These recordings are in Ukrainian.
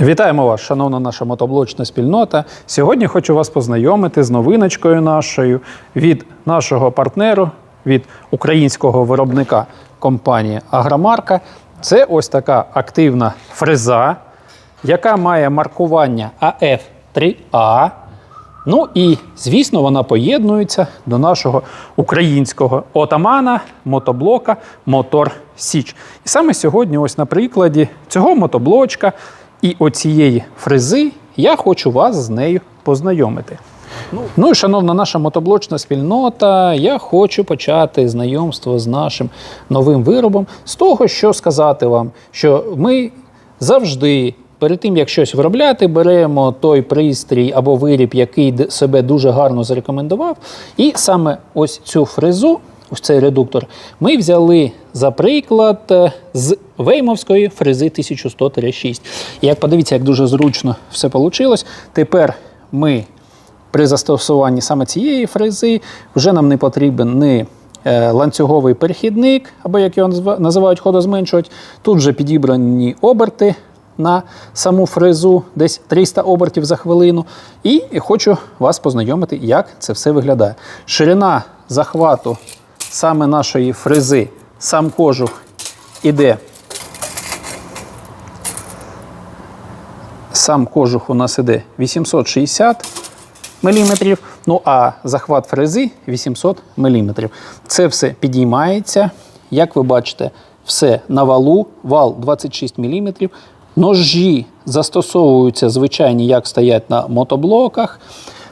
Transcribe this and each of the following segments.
Вітаємо вас, шановна наша мотоблочна спільнота. Сьогодні хочу вас познайомити з новиночкою нашою від нашого партнеру, від українського виробника компанії Агромарка. Це ось така активна фреза, яка має маркування AF3A. Ну і, звісно, вона поєднується до нашого українського отамана, мотоблока Мотор Січ. І саме сьогодні, ось на прикладі цього мотоблочка і оцієї фрези, я хочу вас з нею познайомити. Ну і шановна наша мотоблочна спільнота, я хочу почати знайомство з нашим новим виробом з того, що сказати вам, що ми завжди. Перед тим, як щось виробляти, беремо той пристрій або виріб, який себе дуже гарно зарекомендував. І саме ось цю фрезу, ось цей редуктор, ми взяли за приклад е, з веймовської фрези 1100-6. І як подивіться, як дуже зручно все вийшло. Тепер ми при застосуванні саме цієї фрези вже нам не потрібен ні е, ланцюговий перехідник, або як його називають ходозменшувач. Тут вже підібрані оберти на саму фрезу, десь 300 обертів за хвилину. І хочу вас познайомити, як це все виглядає. Ширина захвату саме нашої фрези, сам кожух іде. Сам кожух у нас іде 860 мм, ну а захват фрези 800 мм. Це все підіймається. Як ви бачите, все на валу, вал 26 мм. Ножі застосовуються звичайні, як стоять на мотоблоках.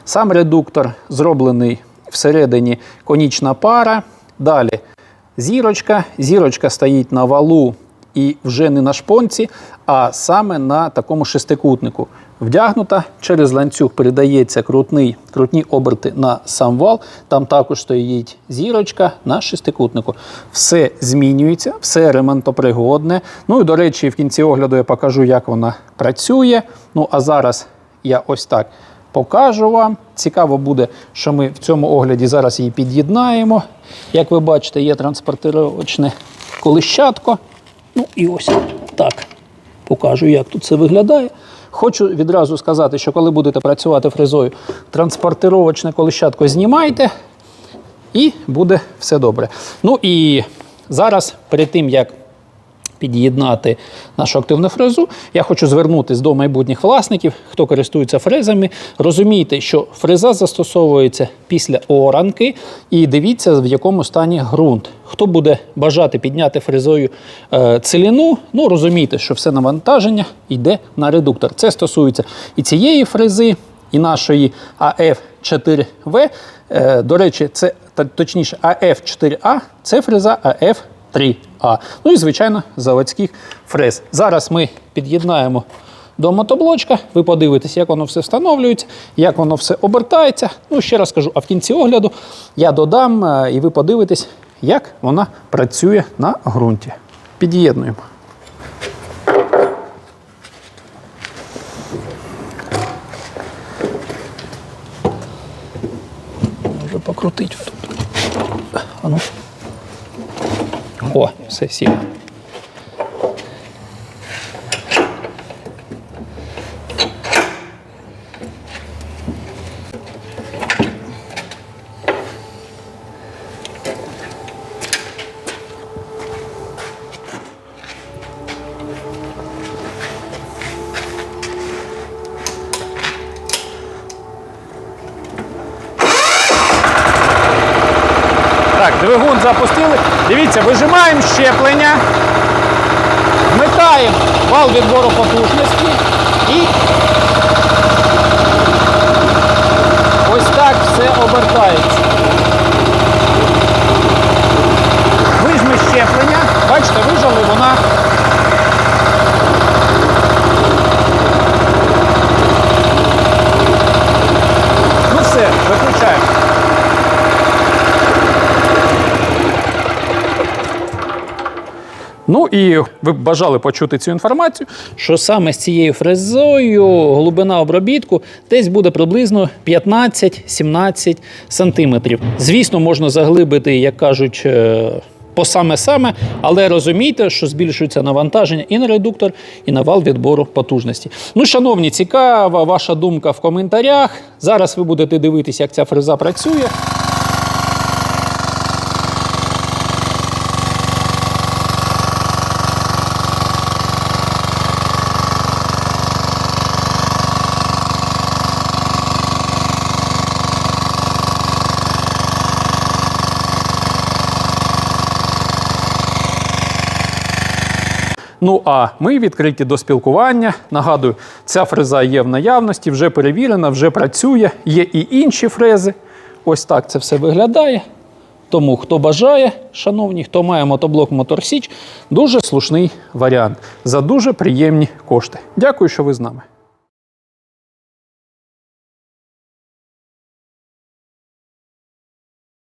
Сам редуктор зроблений всередині конічна пара. Далі зірочка. Зірочка стоїть на валу і вже не на шпонці, а саме на такому шестикутнику. Вдягнута, через ланцюг передається крутний, крутні оберти на сам вал. Там також стоїть зірочка на шестикутнику. Все змінюється, все ремонтопригодне. Ну і до речі, в кінці огляду я покажу, як вона працює. Ну а зараз я ось так покажу вам. Цікаво буде, що ми в цьому огляді зараз її під'єднаємо. Як ви бачите, є транспортировочне колищатко. Ну і ось так покажу, як тут це виглядає. Хочу відразу сказати, що коли будете працювати фрезою, транспортировочне колищатко знімайте, і буде все добре. Ну і зараз, перед тим як під'єднати нашу активну фрезу, я хочу звернутися до майбутніх власників, хто користується фрезами. Розумійте, що фреза застосовується після оранки, і дивіться, в якому стані ґрунт. Хто буде бажати підняти фрезою е, целину, ну розумійте, що все навантаження йде на редуктор. Це стосується і цієї фрези, і нашої АФ4В. Е, до речі, це точніше АФ4А це фреза АФ3А. Ну і, звичайно, заводських фрез. Зараз ми під'єднаємо до мотоблочка. Ви подивитесь, як воно все встановлюється, як воно все обертається. Ну, ще раз кажу, а в кінці огляду я додам, е, і ви подивитесь, як вона працює на ґрунті. Під'єднуємо. Може покрутити тут. А ну. О, все сіло. Двигун запустили. Дивіться, вижимаємо щеплення, вмикаємо вал відбору потужності і ось так все обертається. Вижми щеплення, бачите, вижали, вона Ну все, виключаємо. Ну і ви б бажали почути цю інформацію, що саме з цією фрезою глибина обробітку десь буде приблизно 15-17 сантиметрів. Звісно, можна заглибити, як кажуть, е, по саме-саме, але розумійте, що збільшується навантаження і на редуктор, і на вал відбору потужності. Ну, шановні, цікава ваша думка в коментарях. Зараз ви будете дивитися, як ця фреза працює. Ну а ми відкриті до спілкування. Нагадую, ця фреза є в наявності, вже перевірена, вже працює. Є і інші фрези. Ось так це все виглядає. Тому, хто бажає, шановні, хто має мотоблок Моторсіч, дуже слушний варіант за дуже приємні кошти. Дякую, що ви з нами.